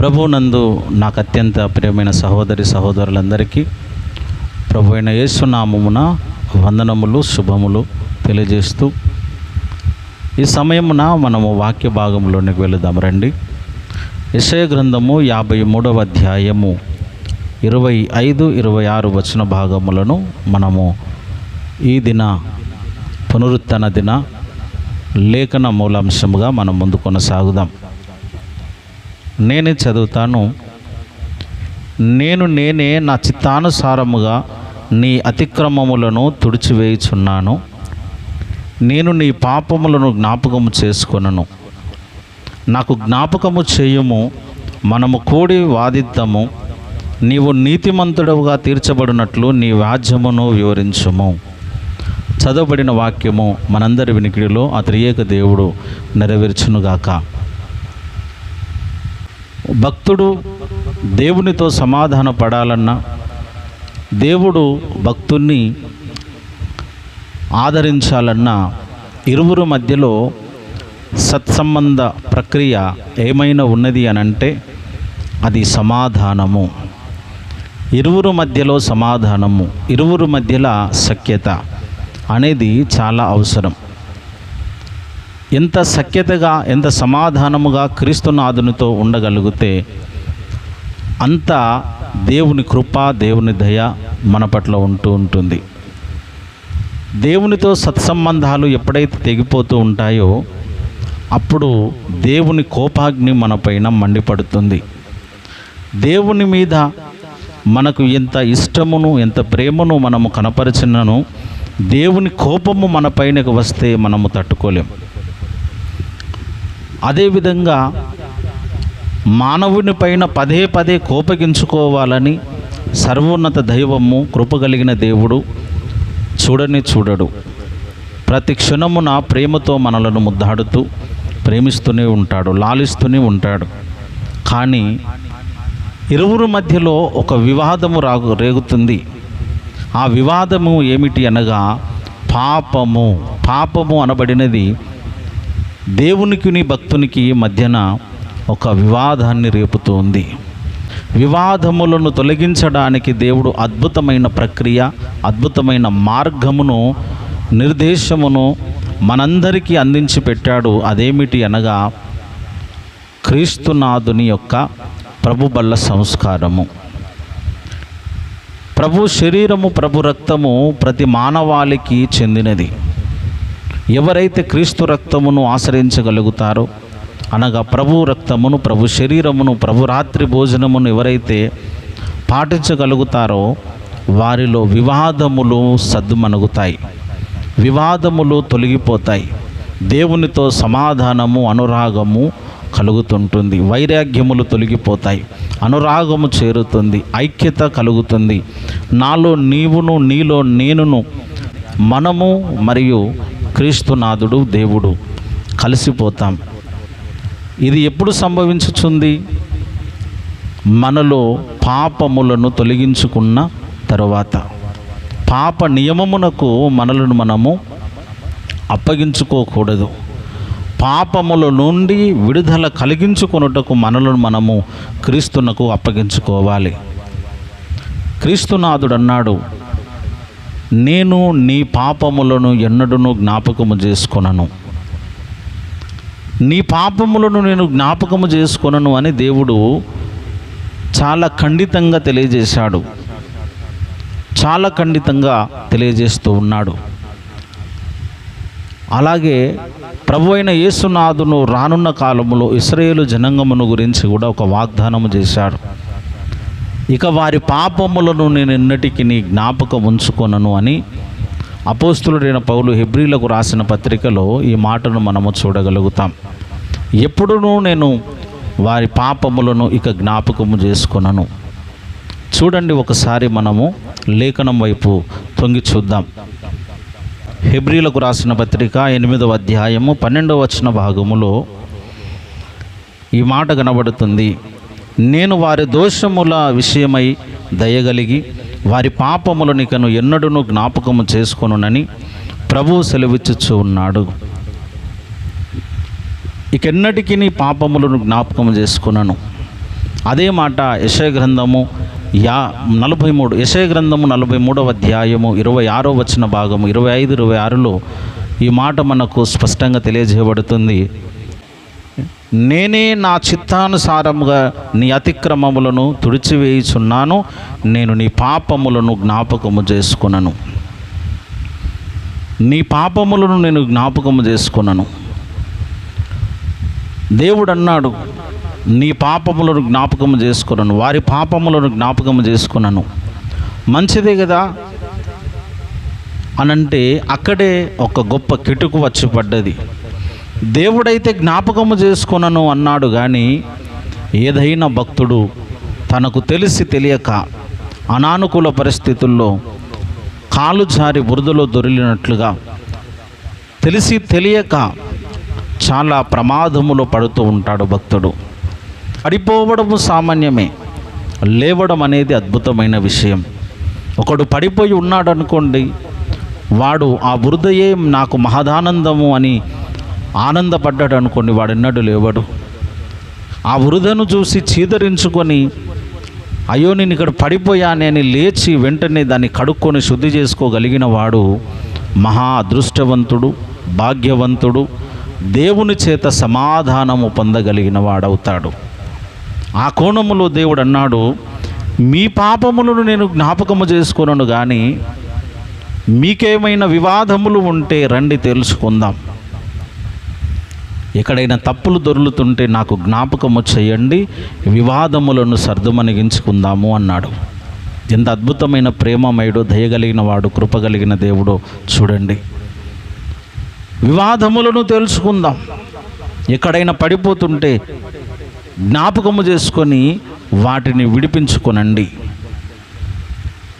ప్రభు నందు నాకు అత్యంత ప్రియమైన సహోదరి సహోదరులందరికీ ప్రభు అయిన యేసునామమున వందనములు శుభములు తెలియజేస్తూ ఈ సమయమున మనము వాక్య భాగంలోనికి వెళుదాం. రండి. యశయ గ్రంథము యాభై మూడవ అధ్యాయము ఇరవై ఐదు ఇరవై ఆరు వచన భాగములను మనము ఈ దిన పునరుత్తన దిన లేఖన మూలాంశముగా మనం ముందు కొనసాగుదాం. నేనే చదువుతాను. నేను నేనే నా చిత్తానుసారముగా నీ అతిక్రమములను తుడిచివేయుచున్నాను. నేను నీ పాపములను జ్ఞాపకము చేసుకొనను. నాకు జ్ఞాపకము చేయుము మనము కూడి వాదిద్దాము. నీవు నీతిమంతుడవుగా తీర్చబడినట్లు నీ వ్యాజ్యమును వివరించుము. చదవబడిన వాక్యము మనందరి వినికిడిలో ఆ త్రియేక దేవుడు నెరవేర్చునుగాక. భక్తుడు దేవునితో సమాధాన పడాలన్నా దేవుడు భక్తుణ్ణి ఆదరించాలన్నా ఇరువురు మధ్యలో సత్సంబంధ ప్రక్రియ ఏమైనా ఉన్నది అని అంటే అది సమాధానము. ఇరువురు మధ్యలో సమాధానము ఇరువురు మధ్యలో సఖ్యత అనేది చాలా అవసరం. ఎంత సఖ్యతగా ఎంత సమాధానముగా క్రీస్తునాథునితో ఉండగలిగితే అంత దేవుని కృప దేవుని దయ మన పట్ల ఉంటూ ఉంటుంది. దేవునితో సత్సంబంధాలు ఎప్పుడైతే తెగిపోతూ ఉంటాయో అప్పుడు దేవుని కోపాగ్ని మనపైన మండిపడుతుంది. దేవుని మీద మనకు ఎంత ఇష్టమును ఎంత ప్రేమను మనము కనపరిచినను దేవుని కోపము మన పైనకు వస్తే మనము తట్టుకోలేం. అదేవిధంగా మానవుని పైన పదే పదే కోపగించుకోవాలని సర్వోన్నత దైవము కృప కలిగిన దేవుడు చూడని చూడడు. ప్రతి క్షణమున ప్రేమతో మనలను ముద్దాడుతూ ప్రేమిస్తూనే ఉంటాడు లాలిస్తూనే ఉంటాడు. కానీ ఇరువురు మధ్యలో ఒక వివాదము రాగు రేగుతుంది. ఆ వివాదము ఏమిటి అనగా పాపము పాపము అనబడినది దేవునికి భక్తునికి మధ్యన ఒక వివాదాన్ని రేపుతోంది. వివాదములను తొలగించడానికి దేవుడు అద్భుతమైన ప్రక్రియ అద్భుతమైన మార్గమును నిర్దేశమును మనందరికీ అందించి పెట్టాడు. అదేమిటి అనగా క్రీస్తునాథుని యొక్క ప్రభుబల్ల సంస్కారము. ప్రభు శరీరము ప్రభు రక్తము ప్రతి మానవాళికి చెందినది. ఎవరైతే క్రీస్తు రక్తమును ఆశ్రయించగలుగుతారో అనగా ప్రభు రక్తమును ప్రభు శరీరమును ప్రభు రాత్రి భోజనమును ఎవరైతే పాటించగలుగుతారో వారిలో వివాదములు సద్దుమణుగుతాయి. వివాదములు తొలగిపోతాయి. దేవునితో సమాధానము అనురాగము కలుగుతుంటుంది. వైరాగ్యములు తొలగిపోతాయి. అనురాగము చేరుతుంది. ఐక్యత కలుగుతుంది. నాలో నీవును నీలో నేనును మనము మరియు క్రీస్తునాథుడు దేవుడు. కలిసిపోతాం. ఇది ఎప్పుడు సంభవించుచుంది? మనలో పాపములను తొలగించుకున్న తరువాత. పాప నియమమునకు మనలను మనము అప్పగించుకోకూడదు. పాపముల నుండి విడుదల కలిగించుకొనుటకు మనలను మనము క్రీస్తునకు అప్పగించుకోవాలి. క్రీస్తునాథుడు అన్నాడు నేను నీ పాపములను ఎన్నడూను జ్ఞాపకము చేసుకొనను. నీ పాపములను నేను జ్ఞాపకము చేసుకొనను అని దేవుడు చాలా ఖండితంగా తెలియజేశాడు. చాలా ఖండితంగా తెలియజేస్తూ ఉన్నాడు. అలాగే ప్రభు అయిన యేసునాథును రానున్న కాలములో ఇస్రాయేలు జనాంగమును గురించి కూడా ఒక వాగ్దానము చేశాడు. ఇక వారి పాపములను నేను ఎన్నటికి నీ జ్ఞాపకం ఉంచుకొనను అని అపోస్తులుడైన పౌలు హెబ్రిలకు రాసిన పత్రికలో ఈ మాటను మనము చూడగలుగుతాం. ఎప్పుడునూ నేను వారి పాపములను ఇక జ్ఞాపకము చేసుకొనను. చూడండి ఒకసారి మనము లేఖనం వైపు తొంగి చూద్దాం. హెబ్రిలకు రాసిన పత్రిక ఎనిమిదవ అధ్యాయము పన్నెండవ వచ్చిన భాగములో ఈ మాట కనబడుతుంది. నేను వారి దోషముల విషయమై దయగలిగి వారి పాపములనికను ఎన్నడూను జ్ఞాపకము చేసుకొనునని ప్రభువు సెలవిచ్చుచు ఉన్నాడు. ఇకెన్నటికి నీ పాపములను జ్ఞాపకం చేసుకున్నాను అదే మాట యశయ గ్రంథము యా నలభై మూడు యశయ గ్రంథము నలభై మూడవ అధ్యాయము ఇరవై ఆరో వచ్చిన భాగము ఇరవై ఐదు ఇరవై ఆరులో ఈ మాట మనకు స్పష్టంగా తెలియజేయబడుతుంది. నేనే నా చిత్తానుసారముగా నీ అతిక్రమములను తుడిచివేయుచున్నాను. నేను నీ పాపములను జ్ఞాపకము చేసుకున్నాను నీ పాపములను నేను జ్ఞాపకము చేసుకున్నాను దేవుడు అన్నాడు నీ పాపములను జ్ఞాపకము చేసుకున్నాను వారి పాపములను జ్ఞాపకము చేసుకున్నాను మంచిదే కదా? అనంటే అక్కడే ఒక గొప్ప కిటుకు వచ్చి పడ్డది. దేవుడైతే జ్ఞాపకము చేసుకున్నాను అన్నాడు కానీ ఏదైనా భక్తుడు తనకు తెలిసి తెలియక అనానుకూల పరిస్థితుల్లో కాలు జారి బురదలో దొరిలినట్లుగా తెలిసి తెలియక చాలా ప్రమాదములో పడుతూ ఉంటాడు భక్తుడు. పడిపోవడము సామాన్యమే లేవడం అనేది అద్భుతమైన విషయం. ఒకడు పడిపోయి ఉన్నాడు అనుకోండి వాడు ఆ బురదయే నాకు మహదానందము అని ఆనందపడ్డాడు అనుకోండి వాడు లేవడు. ఆ వృధను చూసి చీదరించుకొని అయ్యో నేను ఇక్కడ పడిపోయానే అని లేచి వెంటనే దాన్ని కడుక్కొని శుద్ధి చేసుకోగలిగిన వాడు మహా అదృష్టవంతుడు భాగ్యవంతుడు దేవుని చేత సమాధానము పొందగలిగిన వాడవుతాడు. ఆ కోణములో దేవుడు అన్నాడు మీ పాపములను నేను జ్ఞాపకము చేసుకున్నాను కానీ మీకేమైనా వివాదములు ఉంటే రండి తెలుసుకుందాం ఎక్కడైనా తప్పులు దొరులుతుంటే నాకు జ్ఞాపకము చేయండి వివాదములను సర్దుమనిగించుకుందాము అన్నాడు. ఎంత అద్భుతమైన ప్రేమమయుడు దయగలిగిన వాడు కృపగలిగిన దేవుడో చూడండి. వివాదములను తెలుసుకుందాం. ఎక్కడైనా పడిపోతుంటే జ్ఞాపకము చేసుకొని వాటిని విడిపించుకొనండి.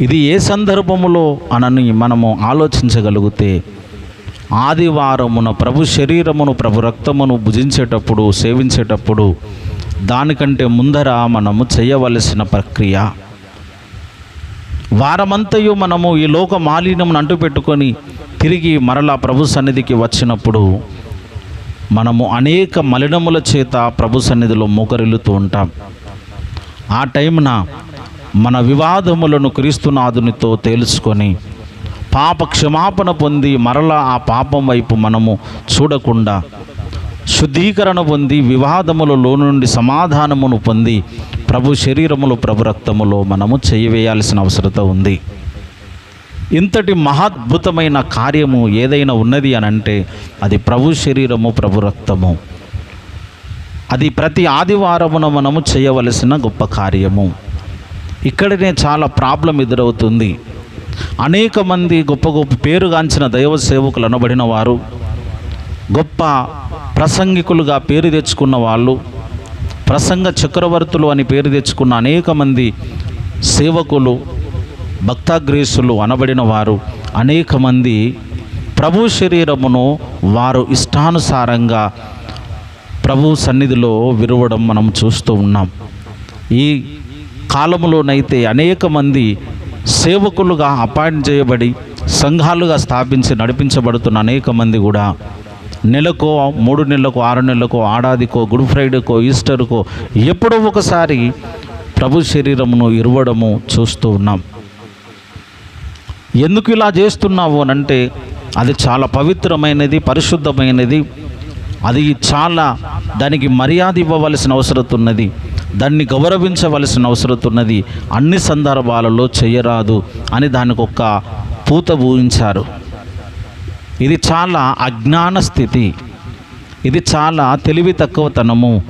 ఇది ఏ సందర్భములో అనని మనము ఆలోచించగలిగితే ఆదివారమున ప్రభు శరీరమును ప్రభు రక్తమును భుజించేటప్పుడు సేవించేటప్పుడు దానికంటే ముందర మనము చేయవలసిన ప్రక్రియ. వారమంతయు మనము ఈ లోక మాలిన్యమును అంటుపెట్టుకొని తిరిగి మరలా ప్రభు సన్నిధికి వచ్చినప్పుడు మనము అనేక మలినముల చేత ప్రభు సన్నిధిలో మోకరిల్లుతూ ఉంటాం. ఆ టైంన మన వివాదములను క్రీస్తునాథునితో తేల్చుకొని పాప క్షమాపణ పొంది మరలా ఆ పాపం వైపు మనము చూడకుండా శుద్ధీకరణ పొంది వివాదములలో నుండి సమాధానమును పొంది ప్రభు శరీరములు ప్రభు రక్తములో మనము చేయవేయాల్సిన అవసరత ఉంది. ఇంతటి మహాద్భుతమైన కార్యము ఏదైనా ఉన్నది అని అంటే అది ప్రభు శరీరము ప్రభు రక్తము. అది ప్రతి ఆదివారమున మనము చేయవలసిన గొప్ప కార్యము. ఇక్కడనే చాలా ప్రాబ్లం ఎదురవుతుంది. అనేక మంది గొప్ప గొప్ప పేరుగాంచిన దైవ సేవకులు అనబడిన వారు గొప్ప ప్రసంగికులుగా పేరు తెచ్చుకున్న వాళ్ళు ప్రసంగ చక్రవర్తులు అని పేరు తెచ్చుకున్న అనేక మంది సేవకులు భక్తాగ్రేసులు అనబడిన వారు అనేక మంది ప్రభు శరీరమును వారు ఇష్టానుసారంగా ప్రభు సన్నిధిలో విరవడం మనం చూస్తూ ఉన్నాం. ఈ కాలంలోనైతే అనేక మంది సేవకులుగా అపాయింట్ చేయబడి సంఘాలుగా స్థాపించి నడిపించబడుతున్న అనేక మంది కూడా నెలకో మూడు నెలలకు ఆరు నెలలకు ఆడాదికో గుడ్ ఫ్రైడేకో ఈస్టర్కో ఎప్పుడో ఒకసారి ప్రభు శరీరమును ఇరవడము చూస్తూ ఉన్నాం. ఎందుకు ఇలా చేస్తున్నావు అని అంటే అది చాలా పవిత్రమైనది పరిశుద్ధమైనది అది చాలా దానికి మర్యాద ఇవ్వవలసిన అవసరం ఉన్నది. దాన్ని గౌరవించవలసిన అవసరం ఉన్నది. అన్ని సందర్భాలలో చేయరాదు అని దానికి ఒక పూత ఊహించారు ఇది చాలా అజ్ఞాన స్థితి. ఇది చాలా తెలివి తక్కువతనము.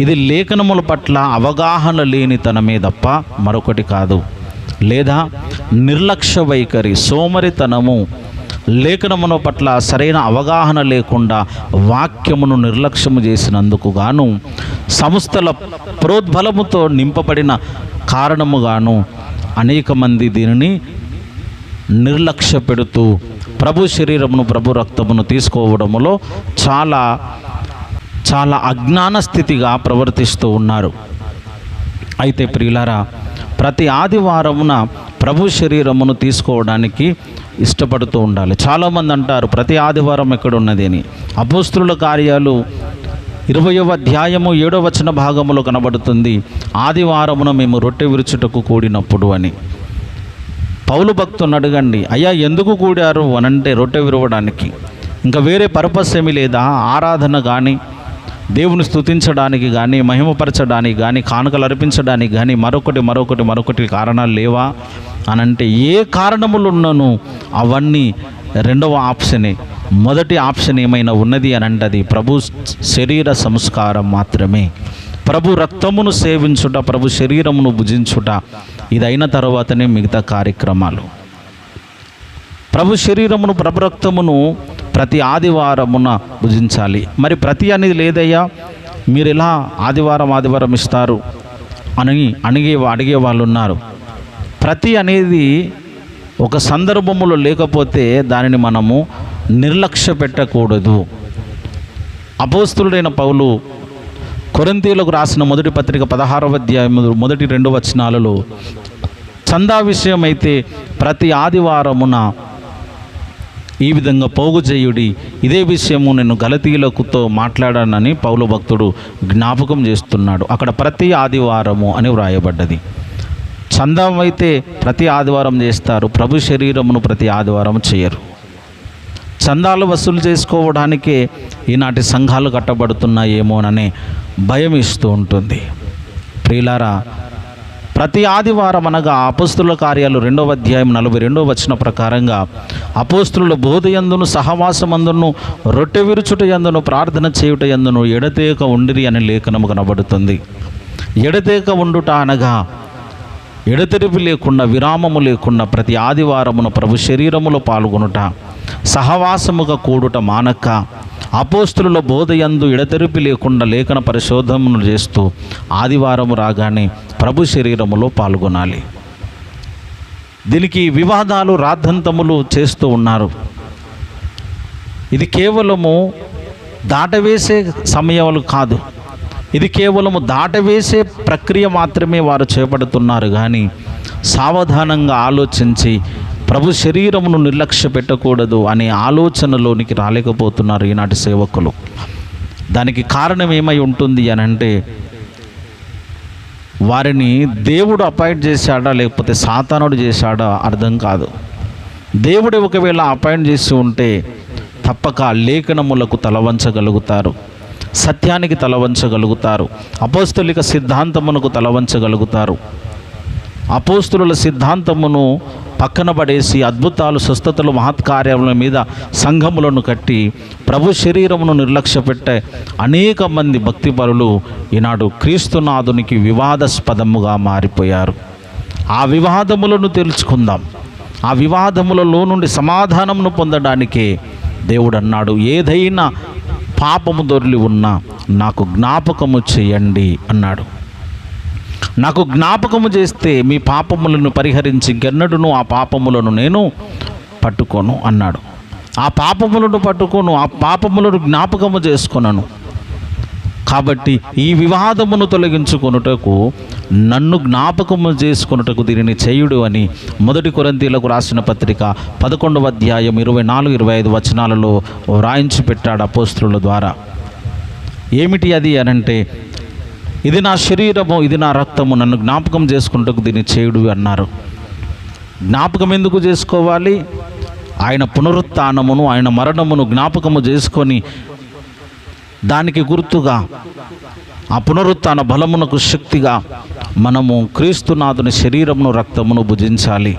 ఇది లేఖనముల పట్ల అవగాహన లేనితనమే తప్ప మరొకటి కాదు. లేదా నిర్లక్ష్య వైఖరి సోమరితనము లేఖనమున పట్ల సరైన అవగాహన లేకుండా వాక్యమును నిర్లక్ష్యము చేసినందుకు గాను సంస్థల ప్రోద్బలముతో నింపబడిన కారణముగాను అనేక మంది దీనిని నిర్లక్ష్య పెడుతూ ప్రభు శరీరమును ప్రభు రక్తమును తీసుకోవడములో చాలా చాలా అజ్ఞాన స్థితిగా ప్రవర్తిస్తూ ఉన్నారు. అయితే ప్రియులారా ప్రతి ఆదివారమున ప్రభు శరీరమును తీసుకోవడానికి ఇష్టపడుతూ ఉండాలి. చాలామంది అంటారు ప్రతి ఆదివారం ఎక్కడ ఉన్నది? అని. అపోస్తుల కార్యాలు ఇరవయవ అధ్యాయము ఏడవ వచన భాగములో కనబడుతుంది ఆదివారమున మేము రొట్టె విరుచుటకు కూడినప్పుడు అని. పౌలు భక్తుని అడగండి అయ్యా ఎందుకు కూడారు? అనంటే రొట్టె విరవడానికి. ఇంకా వేరే పర్పస్ ఏమీ లేదా? ఆరాధన కానీ దేవుని స్థుతించడానికి కానీ మహిమపరచడానికి కానీ కానుకలు అర్పించడానికి కానీ మరొకటి మరొకటి మరొకటి కారణాలు లేవా? అనంటే ఏ కారణములున్నను అవన్నీ రెండవ ఆప్షనే మొదటి ఆప్షన్ ఏమైనా ఉన్నది అని అంటే అది ప్రభు శరీర సంస్కారం మాత్రమే. ప్రభు రక్తమును సేవించుట ప్రభు శరీరమును భుజించుట ఇది అయిన తర్వాతనే మిగతా కార్యక్రమాలు. ప్రభు శరీరమును ప్రభు రక్తమును ప్రతి ఆదివారమున భుజించాలి. మరి ప్రతి అనేది లేదయ్యా? మీరు ఎలా ఆదివారం ఆదివారం ఇస్తారు? అని అణిగే అడిగే వాళ్ళు ఉన్నారు ప్రతి అనేది ఒక సందర్భములో లేకపోతే దానిని మనము నిర్లక్ష్య పెట్టకూడదు. అపోస్తుడైన పౌలు కొరంతీలకు రాసిన మొదటి పత్రిక పదహారవ అధ్యాయం మొదటి రెండు వచనాలలో చందా విషయమైతే ప్రతి ఆదివారమున ఈ విధంగా పోగు చేయుడి ఇదే విషయము నేను గలతీలకుతో మాట్లాడానని పౌలు భక్తుడు జ్ఞాపకం చేస్తున్నాడు. అక్కడ ప్రతి ఆదివారము అని వ్రాయబడ్డది. చందం అయితే ప్రతి ఆదివారం చేస్తారు. ప్రభు శరీరమును ప్రతి ఆదివారం చేయరు. చందాలు వసూలు చేసుకోవడానికే ఈనాటి సంఘాలు కట్టబడుతున్నాయేమోననే భయం ఇస్తూ ఉంటుంది. ప్రియులారా ప్రతి ఆదివారం అనగా అపోస్తుల కార్యాలు రెండవ అధ్యాయం నలభై రెండవ వచ్చిన ప్రకారంగా అపోస్తుల బోధయందును సహవాసమందును రొట్టె విరుచుట యందును ప్రార్థన చేయుట యందును ఎడతేక ఉండిరి అనే లేఖనము కనబడుతుంది. ఎడతేక ఉండుట అనగా ఎడతెరిపి లేకుండా విరామము లేకుండా ప్రతి ఆదివారమున ప్రభు శరీరములో పాల్గొనుట సహవాసముగా కూడుట మానక్క అపోస్తుల బోధయందు ఎడతెరిపి లేకుండా లేఖన పరిశోధనలు చేస్తూ ఆదివారము రాగానే ప్రభు శరీరములో పాల్గొనాలి. దీనికి వివాదాలు రాద్ధాంతములు చేస్తూ ఉన్నారు. ఇది కేవలము దాటవేసే సమయాలు కాదు. ఇది కేవలము దాటవేసే ప్రక్రియ మాత్రమే వారు చేపడుతున్నారు. కానీ సావధానంగా ఆలోచించి ప్రభు శరీరమును నిర్లక్ష్య పెట్టకూడదు అనే ఆలోచనలోనికి రాలేకపోతున్నారు ఈనాటి సేవకులు. దానికి కారణం ఏమై ఉంటుంది అని అంటే వారిని దేవుడు అపాయింట్ చేశాడా లేకపోతే సాతానుడు చేశాడా అర్థం కాదు. దేవుడు ఒకవేళ అపాయింట్ చేసి ఉంటే తప్పక లేఖనములకు తలవంచగలుగుతారు. సత్యానికి తలవంచగలుగుతారు. అపోస్తులిక సిద్ధాంతమునకు తలవంచగలుగుతారు. అపోస్తుల సిద్ధాంతమును పక్కన పడేసి అద్భుతాలు స్వస్థతలు మహత్కార్యముల మీద సంఘములను కట్టి ప్రభు శరీరమును నిర్లక్ష్యపెట్టే అనేక మంది భక్తిపరులు ఈనాడు క్రీస్తునాథునికి వివాదాస్పదముగా మారిపోయారు. ఆ వివాదములను తెలుసుకుందాం. ఆ వివాదములలో నుండి సమాధానమును పొందడానికే దేవుడు అన్నాడు ఏదైనా పాపము దొరిలి ఉన్నా నాకు జ్ఞాపకము చేయండి అన్నాడు. నాకు జ్ఞాపకము చేస్తే మీ పాపములను పరిహరించి గెన్నడును ఆ పాపములను నేను పట్టుకోను అన్నాడు. ఆ పాపములను పట్టుకోను ఆ పాపములను జ్ఞాపకము చేసుకున్నాను కాబట్టి ఈ వివాదమును తొలగించుకొనుటకు నన్ను జ్ఞాపకము చేసుకొనుటకు దీనిని చేయుడు అని మొదటి కొరంతీలకు రాసిన పత్రిక పదకొండవ అధ్యాయం ఇరవై నాలుగు ఇరవై ఐదు వచనాలలో వ్రాయించి పెట్టాడు అపోస్తుల ద్వారా. ఏమిటి అది అనంటే ఇది నా శరీరము ఇది నా రక్తము. నన్ను జ్ఞాపకం చేసుకుంటూ దీన్ని చేయుడు అన్నారు. జ్ఞాపకం ఎందుకు చేసుకోవాలి? ఆయన పునరుత్నమును ఆయన మరణమును జ్ఞాపకము చేసుకొని దానికి గుర్తుగా ఆ పునరుత్న బలమునకు శక్తిగా మనము క్రీస్తునాథుని శరీరమును రక్తమును భుజించాలి.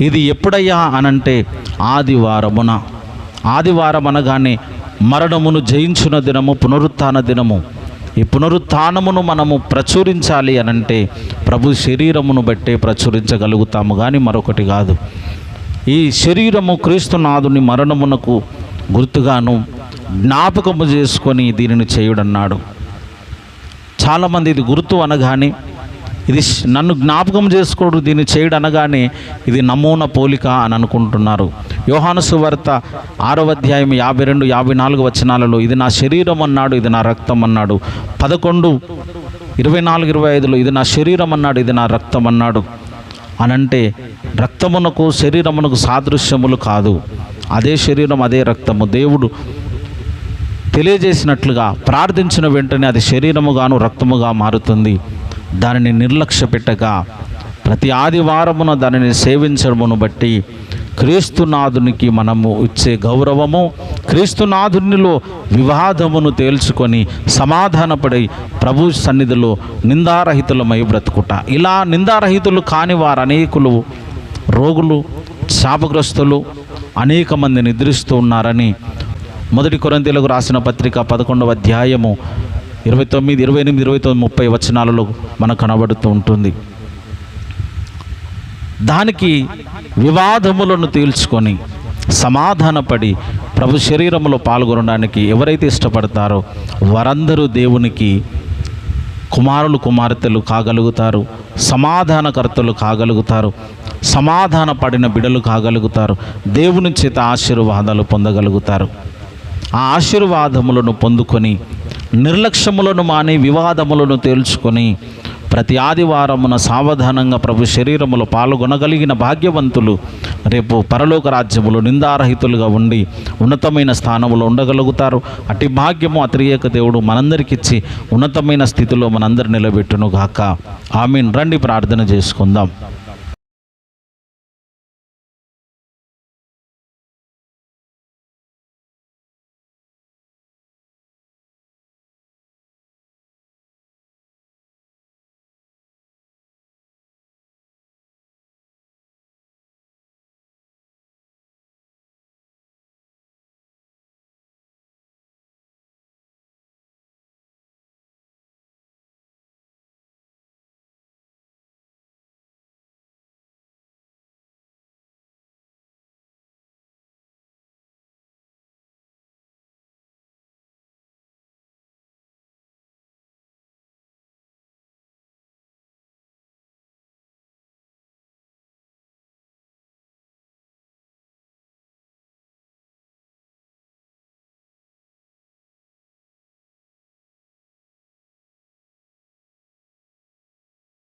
ఇది ఎప్పుడయ్యా అనంటే ఆదివారమున. ఆదివారం అనగానే మరణమును జయించిన దినము పునరుత్న దినము. ఈ పునరుత్నమును మనము ప్రచురించాలి అనంటే ప్రభు శరీరమును బట్టే ప్రచురించగలుగుతాము కానీ మరొకటి కాదు. ఈ శరీరము క్రీస్తునాథుని మరణమునకు గుర్తుగాను జ్ఞాపకము చేసుకొని దీనిని చేయుడన్నాడు. చాలామంది ఇది గుర్తు అనగానే ఇది నన్ను జ్ఞాపకం చేసుకోడు దీన్ని చేయడనగానే ఇది నమూనా పోలిక అని అనుకుంటున్నారు. యోహాను సువార్త ఆరో అధ్యాయం యాభై రెండు యాభై నాలుగు వచనాలలో ఇది నా శరీరం అన్నాడు ఇది నా రక్తం అన్నాడు. పదకొండు ఇరవై నాలుగు ఇరవై ఐదులో ఇది నా శరీరం అన్నాడు ఇది నా రక్తం అన్నాడు. అనంటే రక్తమునకు శరీరమునకు సాదృశ్యములు కాదు. అదే శరీరం అదే రక్తము. దేవుడు తెలియజేసినట్లుగా ప్రార్థించిన వెంటనే అది శరీరముగాను రక్తముగా మారుతుంది. దానిని నిర్లక్ష్య పెట్టగా ప్రతి ఆదివారమున దానిని సేవించడమును బట్టి క్రీస్తునాథునికి మనము ఇచ్చే గౌరవము క్రీస్తునాథునిలో వివాదమును తేల్చుకొని సమాధానపడి ప్రభు సన్నిధిలో నిందారహితులమై బ్రతుకుట. ఇలా నిందారహితులు కాని వారు అనేకులు రోగులు శాపగ్రస్తులు అనేక మంది నిద్రిస్తూ ఉన్నారని మొదటి కొరంతీలకు రాసిన పత్రిక పదకొండవ అధ్యాయము ఇరవై తొమ్మిది ఇరవై ఎనిమిది ఇరవై తొమ్మిది ముప్పై వచనాలలో మనకు కనబడుతూ ఉంటుంది. దానికి వివాదములను తీల్చుకొని సమాధానపడి ప్రభు శరీరంలో పాల్గొనడానికి ఎవరైతే ఇష్టపడతారో వారందరూ దేవునికి కుమారులు కుమార్తెలు కాగలుగుతారు సమాధానకర్తలు కాగలుగుతారు సమాధాన పడిన బిడలు కాగలుగుతారు దేవుని చేత ఆశీర్వాదాలు పొందగలుగుతారు. ఆ ఆశీర్వాదములను పొందుకొని నిర్లక్ష్యములను మాని వివాదములను తేల్చుకొని ప్రతి ఆదివారమున సావధానంగా ప్రభు శరీరములో పాల్గొనగలిగిన భాగ్యవంతులు రేపు పరలోక రాజ్యములు నిందారహితులుగా ఉండి ఉన్నతమైన స్థానములో ఉండగలుగుతారు. అట్టి భాగ్యము అతిరేక దేవుడు మనందరికిచ్చి ఉన్నతమైన స్థితిలో మనందరు నిలబెట్టును గాక ఆమెను. రండి ప్రార్థన చేసుకుందాం.